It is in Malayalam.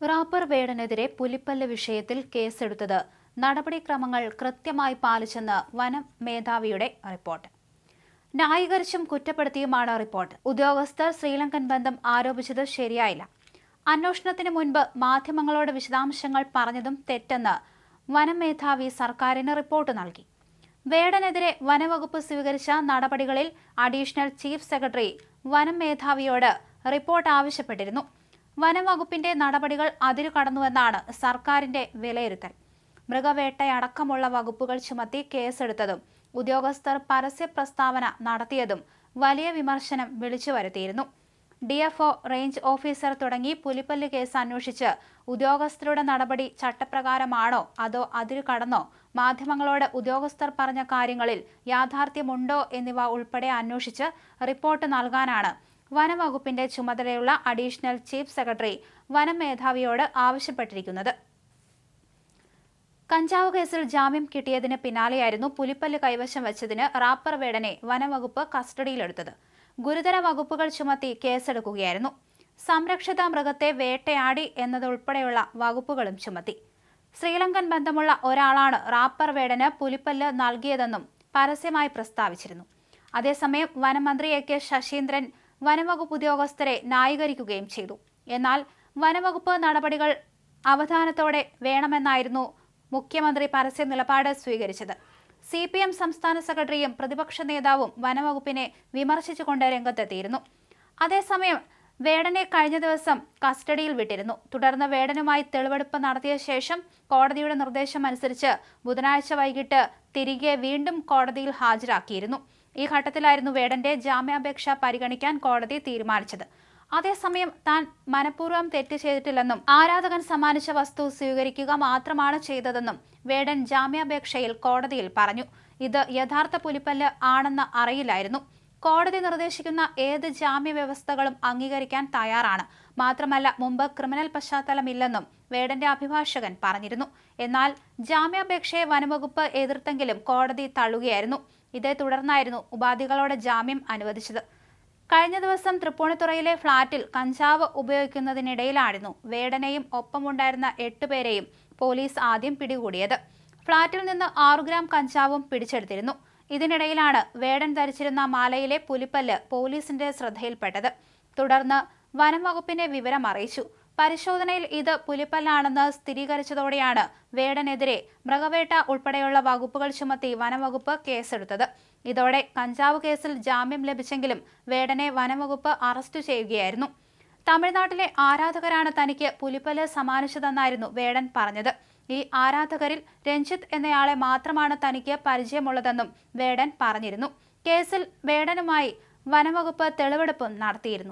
റാപ്പർ വേടനെതിരെ പുലിപ്പല്ല് വിഷയത്തിൽ കേസെടുത്തത്. നടപടിക്രമങ്ങൾ കൃത്യമായി പാലിച്ചെന്ന് വനം മേധാവിയുടെ റിപ്പോർട്ട്. ന്യായീകരിച്ചും കുറ്റപ്പെടുത്തിയുമാണ് റിപ്പോർട്ട്. ഉദ്യോഗസ്ഥർ ശ്രീലങ്കൻ ബന്ധം ആരോപിച്ചത് ശരിയായില്ല. അന്വേഷണത്തിന് മുൻപ് മാധ്യമങ്ങളോട് വിശദാംശങ്ങൾ പറഞ്ഞതും തെറ്റെന്ന് വനം മേധാവി സർക്കാരിന് റിപ്പോർട്ട് നൽകി. വേടനെതിരെ വനവകുപ്പ് സ്വീകരിച്ച നടപടികളിൽ അഡീഷണൽ ചീഫ് സെക്രട്ടറി വനം മേധാവിയോട് റിപ്പോർട്ട് ആവശ്യപ്പെട്ടിരുന്നു. വനംവകുപ്പിന്റെ നടപടികൾ അതിരു കടന്നുവെന്നാണ് സർക്കാരിന്റെ വിലയിരുത്തൽ. മൃഗവേട്ടയടക്കമുള്ള വകുപ്പുകൾ ചുമത്തി കേസെടുത്തതും ഉദ്യോഗസ്ഥർ പരസ്യ പ്രസ്താവന നടത്തിയതും വലിയ വിമർശനം വിളിച്ചു വരുത്തിയിരുന്നു ഡിഎഫ്ഒ റേഞ്ച് ഓഫീസർ തുടങ്ങി പുലിപ്പല്ല് കേസ് അന്വേഷിച്ച് ഉദ്യോഗസ്ഥരുടെ നടപടി ചട്ടപ്രകാരമാണോ അതോ അതിരു കടന്നോ മാധ്യമങ്ങളോട് ഉദ്യോഗസ്ഥർ പറഞ്ഞ കാര്യങ്ങളിൽ യാഥാർത്ഥ്യമുണ്ടോ എന്നിവ ഉൾപ്പെടെ അന്വേഷിച്ച് റിപ്പോർട്ട് നൽകാനാണ് വനംവകുപ്പിന്റെ ചുമതലയുള്ള അഡീഷണൽ ചീഫ് സെക്രട്ടറി വനം മേധാവിയോട് ആവശ്യപ്പെട്ടിരിക്കുന്നത്. കഞ്ചാവ് കേസിൽ ജാമ്യം കിട്ടിയതിന് പിന്നാലെയായിരുന്നു പുലിപ്പല്ല് കൈവശം വെച്ചതിന് റാപ്പർ വേടനെ വനംവകുപ്പ് കസ്റ്റഡിയിലെടുത്തത്. ഗുരുതര വകുപ്പുകൾ ചുമത്തി കേസെടുക്കുകയായിരുന്നു. സംരക്ഷിത മൃഗത്തെ വേട്ടയാടി എന്നതുൾപ്പെടെയുള്ള വകുപ്പുകളും ചുമത്തി. ശ്രീലങ്കൻ ബന്ധമുള്ള ഒരാളാണ് റാപ്പർ വേടന് പുലിപ്പല്ല് നൽകിയതെന്നും പരസ്യമായി പ്രസ്താവിച്ചിരുന്നു. അതേസമയം വനമന്ത്രി എ കെ ശശീന്ദ്രൻ വനംവകുപ്പ് ഉദ്യോഗസ്ഥരെ ന്യായീകരിക്കുകയും ചെയ്തു. എന്നാൽ വനംവകുപ്പ് നടപടികൾ അവധാനത്തോടെ വേണമെന്നായിരുന്നു മുഖ്യമന്ത്രി പരസ്യ നിലപാട് സ്വീകരിച്ചത്. സി പി എം സംസ്ഥാന സെക്രട്ടറിയും പ്രതിപക്ഷ നേതാവും വനംവകുപ്പിനെ വിമർശിച്ചുകൊണ്ട് രംഗത്തെത്തിയിരുന്നു. അതേസമയം വേടനെ കഴിഞ്ഞ ദിവസം കസ്റ്റഡിയിൽ വിട്ടിരുന്നു. തുടർന്ന് വേടനുമായി തെളിവെടുപ്പ് നടത്തിയ ശേഷം കോടതിയുടെ നിർദ്ദേശം അനുസരിച്ച് ബുധനാഴ്ച വൈകിട്ട് തിരികെ വീണ്ടും കോടതിയിൽ ഹാജരാക്കിയിരുന്നു. ഈ ഘട്ടത്തിലായിരുന്നു വേടന്റെ ജാമ്യാപേക്ഷ പരിഗണിക്കാൻ കോടതി തീരുമാനിച്ചത്. അതേസമയം താൻ മനഃപൂർവം തെറ്റ് ചെയ്തിട്ടില്ലെന്നും ആരാധകൻ സമ്മാനിച്ച വസ്തു സ്വീകരിക്കുക മാത്രമാണ് ചെയ്തതെന്നും വേടൻ ജാമ്യാപേക്ഷയിൽ കോടതിയിൽ പറഞ്ഞു. ഇത് യഥാർത്ഥ പുലിപ്പല്ല് ആണെന്ന് അറിയില്ലായിരുന്നു. കോടതി നിർദ്ദേശിക്കുന്ന ഏത് ജാമ്യ വ്യവസ്ഥകളും അംഗീകരിക്കാൻ തയ്യാറാണ്. മാത്രമല്ല മുമ്പ് ക്രിമിനൽ പശ്ചാത്തലമില്ലെന്നും വേടന്റെ അഭിഭാഷകൻ പറഞ്ഞിരുന്നു. എന്നാൽ ജാമ്യാപേക്ഷയെ വനംവകുപ്പ് എതിർത്തെങ്കിലും കോടതി തള്ളുകയായിരുന്നു. ഇതേ തുടർന്നായിരുന്നു ഉപാധികളോടെ ജാമ്യം അനുവദിച്ചത്. കഴിഞ്ഞ ദിവസം തൃപ്പൂണിത്തുറയിലെ ഫ്ളാറ്റിൽ കഞ്ചാവ് ഉപയോഗിക്കുന്നതിനിടയിലായിരുന്നു വേടനെയും ഒപ്പമുണ്ടായിരുന്ന എട്ടുപേരെയും പോലീസ് ആദ്യം പിടികൂടിയത്. ഫ്ളാറ്റിൽ നിന്ന് ആറു ഗ്രാം കഞ്ചാവും പിടിച്ചെടുത്തിരുന്നു. ഇതിനിടയിലാണ് വേടൻ ധരിച്ചിരുന്ന മാലയിലെ പുലിപ്പല്ല് പോലീസിന്റെ ശ്രദ്ധയിൽപ്പെട്ടത്. തുടർന്ന് വനം വകുപ്പിനെ വിവരം അറിയിച്ചു. പരിശോധനയിൽ ഇത് പുലിപ്പല്ലാണെന്ന് സ്ഥിരീകരിച്ചതോടെയാണ് വേടനെതിരെ മൃഗവേട്ട ഉൾപ്പെടെയുള്ള വകുപ്പുകൾ ചുമത്തി വനംവകുപ്പ് കേസെടുത്തത്. ഇതോടെ കഞ്ചാവ് കേസിൽ ജാമ്യം ലഭിച്ചെങ്കിലും വേടനെ വനംവകുപ്പ് അറസ്റ്റ് ചെയ്യുകയായിരുന്നു. തമിഴ്നാട്ടിലെ ആരാധകരാണ് തനിക്ക് പുലിപ്പൽ സമ്മാനിച്ചതെന്നായിരുന്നു വേടൻ പറഞ്ഞത്. ഈ ആരാധകരിൽ രഞ്ജിത്ത് എന്നയാളെ മാത്രമാണ് തനിക്ക് പരിചയമുള്ളതെന്നും വേടൻ പറഞ്ഞിരുന്നു. കേസിൽ വേടനുമായി വനംവകുപ്പ് തെളിവെടുപ്പും നടത്തിയിരുന്നു.